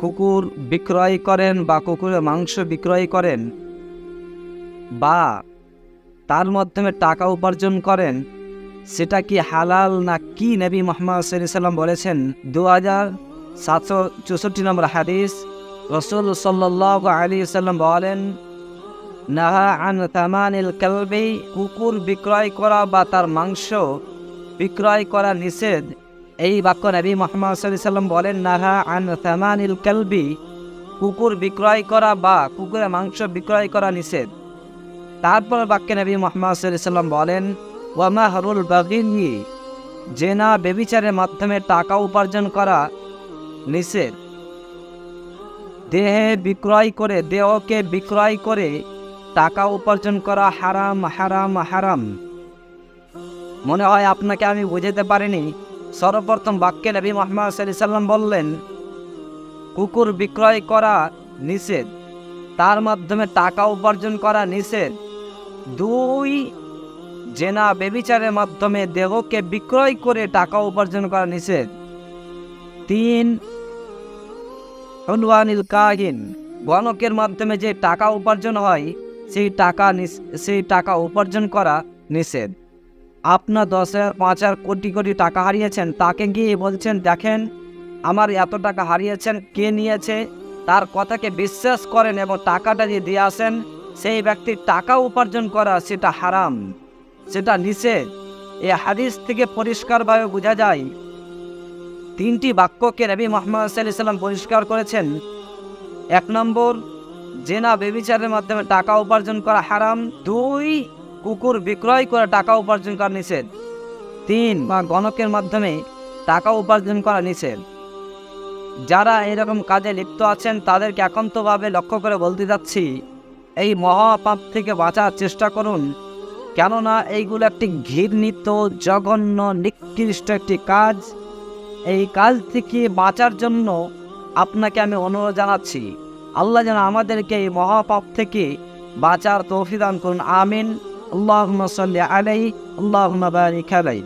কুকুর বিক্রয় করেন বা কুকুরের মাংস বিক্রয় করেন বা তার মাধ্যমে টাকা উপার্জন করেন, সেটা কি হালাল না কি নবী মোহাম্মদ সাল্লাম বলেছেন? দু হাজার সাতশো চৌষট্টি নম্বর হাদিস, রসুল সাল্লাহ আলী সাল্লাম বলেন, নাহা আন তামানিল কুকুর বিক্রয় করা বা তার মাংস বিক্রয় করা নিষেধ। এই বাক্য নবী মোহাম্মদ সাল্লাম বলেন, নাহা আন তামানিল কালবি। কুকুর বিক্রয় করা বা কুকুরের মাংস বিক্রয় করা নিষেধ। তারপর বাক্যে নবী মোহাম্মদ সাল্লাম বলেন ওয়ামা হরুল বাগিনী জেনা বেবিচারের মাধ্যমে টাকা উপার্জন করা নিষেধ। দেহে বিক্রয় করে, দেহকে বিক্রয় করে টাকা উপার্জন করা হারাম হারাম হারাম। মনে হয় আপনাকে আমি বুঝাতে পারিনি। সর্বপ্রথম বাক্যে নবী মোহাম্মদ সাল্লাম বললেন, কুকুর বিক্রয় করা নিষেধ, তার মাধ্যমে টাকা উপার্জন করা নিষেধ। দুই, জেনা বেবিচারের মাধ্যমে দেহকে বিক্রয় করে টাকা উপার্জন করা নিষেধ। তিন হনুয়ানিল কাহিন, গণকের মাধ্যমে যে টাকা উপার্জন হয়, সেই টাকা সেই টাকা উপার্জন করা নিষেধ। আপনার দশ হাজার, পাঁচ হাজার কোটি কোটি টাকা হারিয়েছেন। তাকে গিয়ে বলছেন, দেখেন, আমার এত টাকা হারিয়েছেন, কে নিয়েছে? তার কথাকে বিশ্বাস করেন এবং টাকাটা যে দিয়ে আসেন, সেই ব্যক্তির টাকা উপার্জন করা সেটা হারাম, সেটা নিষেধ। এ হাদিস থেকে পরিষ্কারভাবে বোঝা যায়। তিনটি বাক্যকে নবী মোহাম্মদ সাল্লাম পরিষ্কার করেছেন। এক নম্বর, জেনা বেবিচারের মাধ্যমে টাকা উপার্জন করা হারাম। দুই কুকুর বিক্রয় করে টাকা উপার্জন করা নিষেধ। তিন, বা গণকের মাধ্যমে টাকা উপার্জন করা নিষেধ। যারা এরকম কাজে লিপ্ত আছেন, তাদেরকে একান্তভাবে লক্ষ্য করে বলতে যাচ্ছি, এই মহাপাপ থেকে বাঁচার চেষ্টা করুন। কেননা এইগুলো একটি ঘৃণিত, জঘন্য, নিকৃষ্ট একটি কাজ। এই কাজ থেকে বাঁচার জন্য আপনাকে আমি অনুরোধ জানাচ্ছি। আল্লাহ যেন আমাদেরকে এই মহাপাপ থেকে বাঁচার তৌফিদান করুন। আমিন। আল্লাহ সাল্লি আলাই আল্লাহ বারিক আলাই